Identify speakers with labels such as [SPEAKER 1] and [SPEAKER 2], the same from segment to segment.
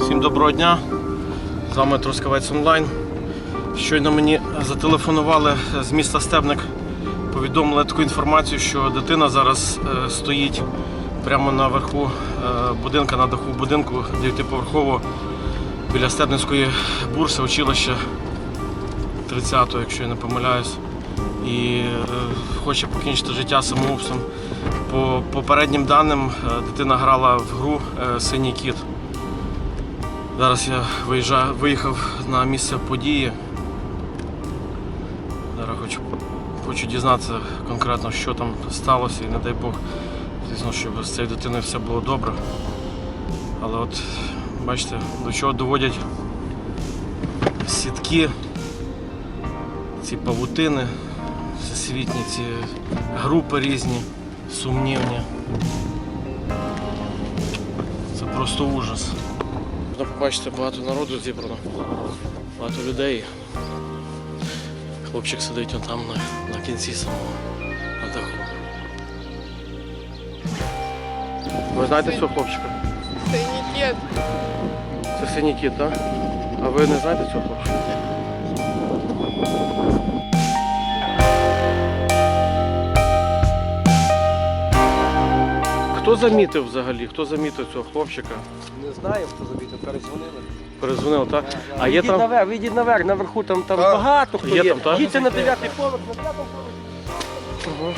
[SPEAKER 1] Всім доброго дня! З вами Трускавець онлайн. Щойно мені зателефонували з міста Стебник, повідомили таку інформацію, що дитина зараз е, стоїть прямо на верху е, будинка, на даху будинку 9-поверхово біля Стебницької бурси, училища 30-го, якщо я не помиляюсь. І е, хоче покінчити життя самоубством. По попереднім даним, е, дитина грала в гру е, Синій кіт. Зараз я виїжджаю, виїхав на місце події. Зараз хочу, хочу дізнатися конкретно, що там сталося, і не дай Бог, звісно, щоб з цією дитиною все було добре. Але от бачите, до чого доводять сітки, ці павутини, всесвітні, ці групи різні, сумнівні. Це просто ужас. Можна побачити багато народу зібрано, багато людей. Хлопчик сидить он там на, на кінці самого на даху. Ви знаєте цього хлопчика?
[SPEAKER 2] Синікет.
[SPEAKER 1] Це синій кіт, так? А ви не знаєте цього хлопчика? Хто замітив взагалі? Хто замітив цього хлопчика?
[SPEAKER 3] Не знаю, хто замітив, перезвонили.
[SPEAKER 1] Перезвонили, так? А є там.
[SPEAKER 3] наверх, ідіть наверх, наверху там, там
[SPEAKER 2] Так.
[SPEAKER 3] багато хто
[SPEAKER 1] Є
[SPEAKER 3] є.
[SPEAKER 1] там, так?
[SPEAKER 3] Їдьте на дев'ятий поверх, на п'ятому поверсі.
[SPEAKER 1] Ага.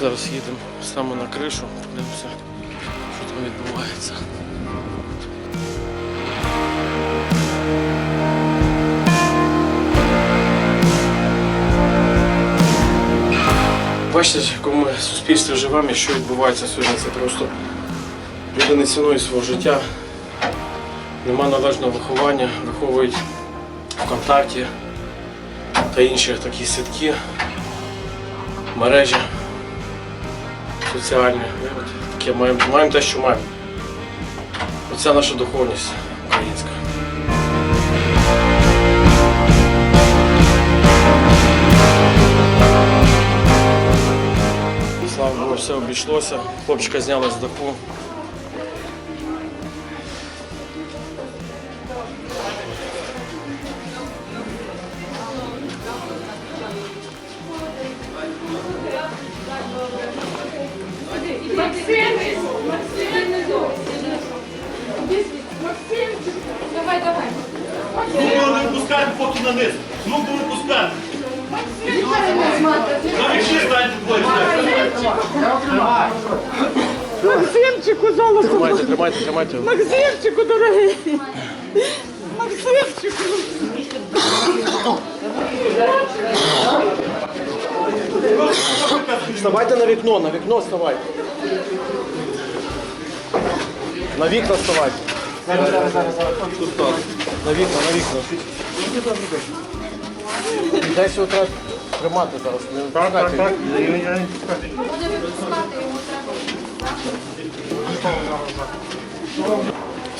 [SPEAKER 1] Зараз їдемо саме на кришу, подивимося, що там відбувається. Бачите, в якому суспільстві живемо і що відбувається сьогодні. Це просто люди не цінують свого життя, нема належного виховання, виховують ВКонтакті та інші такі сітки мережі соціальні. Таке маємо, маємо те, що маємо. Оце наша духовність українська. обійшлося. Хлопчика зняли з даху.
[SPEAKER 2] Давай, давай.
[SPEAKER 4] Ну, не випускаємо поки на низ. Ну, не випускаємо. Завіші станьте двоє.
[SPEAKER 5] Максимчику, золото,
[SPEAKER 1] Тримайте, тримайте, тримайте.
[SPEAKER 5] Максимчику, дорогий. Максимчику.
[SPEAKER 1] Вставайте на вікно, на вікно вставайте. На вікна вставайте. Тут так. На вікна, на вікна. Десь треба тримати зараз. Не випускайте.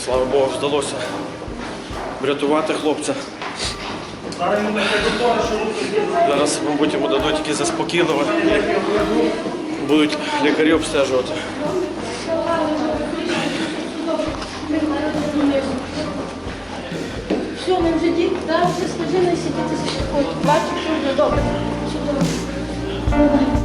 [SPEAKER 1] Слава Богу, вдалося врятувати хлопця. Зараз, мабуть, йому дадуть якісь заспокійливе. Будуть лікарі обстежувати.
[SPEAKER 6] Все, ми вже діти, да, все скажи, не сидіти заспокоїти. Бачиш, що вже добре. Все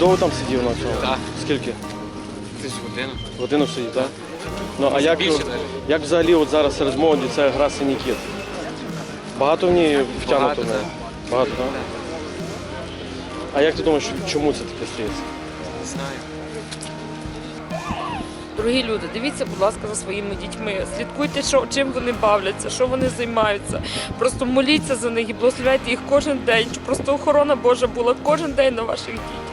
[SPEAKER 1] довго там сидів на цьому?
[SPEAKER 7] Так.
[SPEAKER 1] Скільки?
[SPEAKER 7] Десь годину.
[SPEAKER 1] Годину сидів, так? Ну а як,
[SPEAKER 7] Більше навіть.
[SPEAKER 1] як взагалі от зараз серед молоді ця гра синій кіт? Багато в ній втягнуто
[SPEAKER 7] Багато,
[SPEAKER 1] в неї?
[SPEAKER 7] так.
[SPEAKER 1] Багато, так? А як ти думаєш, чому це таке стається?
[SPEAKER 7] Не знаю.
[SPEAKER 2] Дорогі люди, дивіться, будь ласка, за своїми дітьми. Слідкуйте, що, чим вони бавляться, що вони займаються. Просто моліться за них і благословляйте їх кожен день. Просто охорона Божа була кожен день на ваших дітях.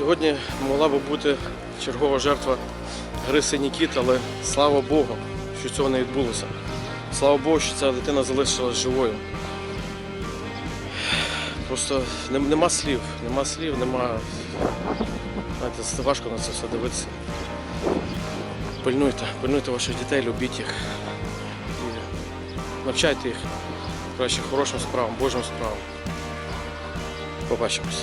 [SPEAKER 1] Сьогодні могла би бути чергова жертва гри синій кіт, але слава Богу, що цього не відбулося. Слава Богу, що ця дитина залишилась живою. Просто нема слів, нема слів, нема. Знаєте, це важко на це все дивитися. Пильнуйте, пильнуйте ваших дітей, любіть їх. І навчайте їх краще хорошим справам, Божим справам. Побачимось.